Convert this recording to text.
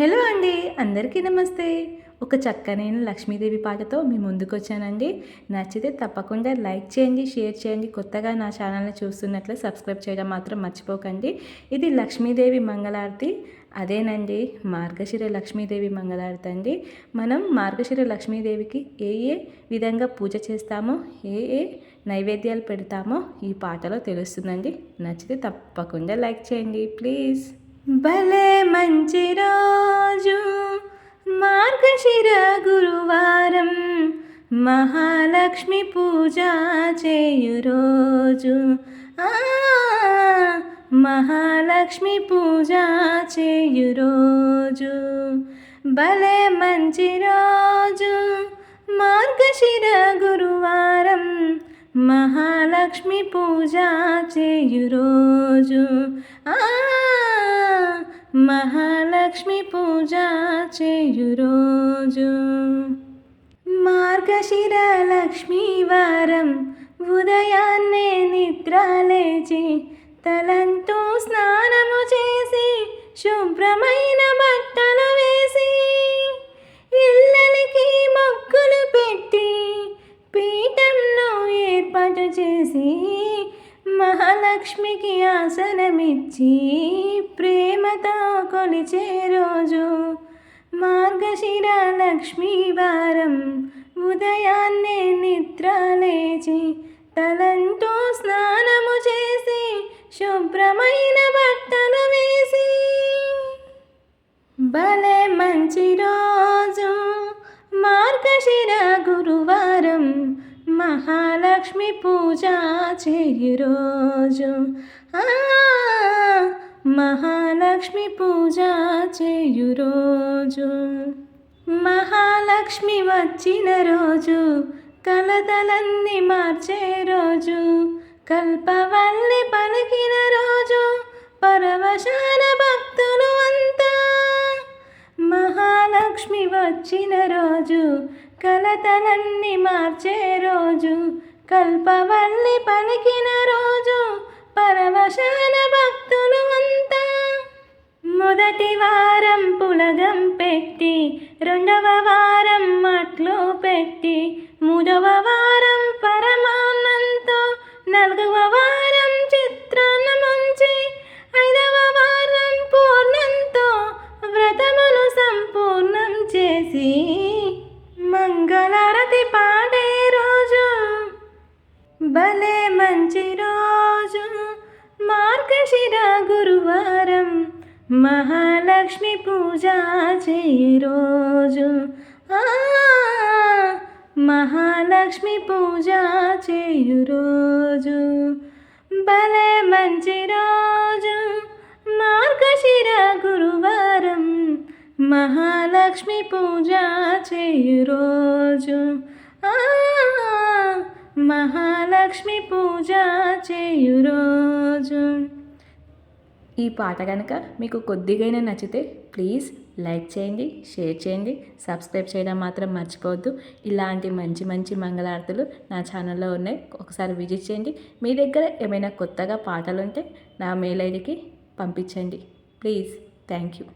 Hello అండి అందరికీ నమస్తే. ఒక చక్కనైన లక్ష్మీదేవి పాటతో మీ ముందుకు వచ్చానండి నచ్చితే తప్పకుండా లైక్ చేయండి షేర్ చేయండి. కొత్తగా నా ఛానల్ని చూస్తున్నట్లు సబ్స్క్రైబ్ చేయడం మాత్రం మర్చిపోకండి. ఇది లక్ష్మీదేవి మంగళారతి అదేనండి మార్గశిర లక్ష్మీదేవి మంగళారతి అండి. మనం మార్గశిర లక్ష్మీదేవికి ఏ ఏ విధంగా పూజ చేస్తామో ఏ ఏ నైవేద్యాలు పెడతామో ఈ పాటలో తెలుస్తుందండి. నచ్చితే తప్పకుండా లైక్ చేయండి ప్లీజ్. భలే మంచి మార్గశిర గురువారం మహాలక్ష్మి పూజ చేయు రోజు ఆ, మహాలక్ష్మి పూజ చేయు రోజు భలే మంచి రోజు. మార్గశిర గురువారం మహాలక్ష్మి పూజ చేయు రోజు ఆ లక్ష్మి పూజ చేయు రోజు. మార్గశిర లక్ష్మీ వారం ఉదయాన్నే నిద్ర లేచి తలంతో స్నానము చేసి శుభ్రమైన బట్టలు వేసి ఇళ్ళకి మొక్కులు పెట్టి పీఠంను ఏర్పాటు చేసి లక్ష్మికి ఆసనమిచ్చి ప్రేమతో కొలిచే రోజు. మార్గశిర లక్ష్మీ వారం ఉదయాన్నే నిద్ర లేచి తలంటూ స్నానము చేసి శుభ్రమైన బట్టలు వేసి. భలే మంచి పూజ చేయు రోజు. ఆ, మహాలక్ష్మి పూజ చేయు రోజు. మహాలక్ష్మి వచ్చిన రోజు కలతలన్నీ మార్చే రోజు. కల్పవల్లి పలికిన రోజు పరవశాన భక్తులు అంతా. మహాలక్ష్మి వచ్చిన రోజు కలతలన్నీ మార్చే రోజు. కల్పవల్లి పలికిన రోజు పరవశాన భక్తులు అంతా. మొదటి వారం పులగం పెట్టి రెండవ వారం మట్లు పెట్టి మూడవ వారం శిర గురువారం మహాలక్ష్మి పూజ చేయి రోజు. ఆ, మహాలక్ష్మి పూజ చేయు రోజు. భలే మంచి రోజు. మార్గశిర గురువారం మహాలక్ష్మి పూజ చేయు రోజు. ఆ, మహాలక్ష్మి పూజ చేయు రోజు. ఈ పాట కనుక మీకు కొద్దిగైనా నచ్చితే ప్లీజ్ లైక్ చేయండి షేర్ చేయండి సబ్స్క్రైబ్ చేయడం మాత్రం మర్చిపోవద్దు. ఇలాంటి మంచి మంచి మంగళారతులు నా ఛానల్లో ఉన్నాయి. ఒకసారి విజిట్ చేయండి. మీ దగ్గర ఏమైనా కొత్తగా పాటలు ఉంటే నా మెయిల్ ఐడికి పంపించండి. Please thank you.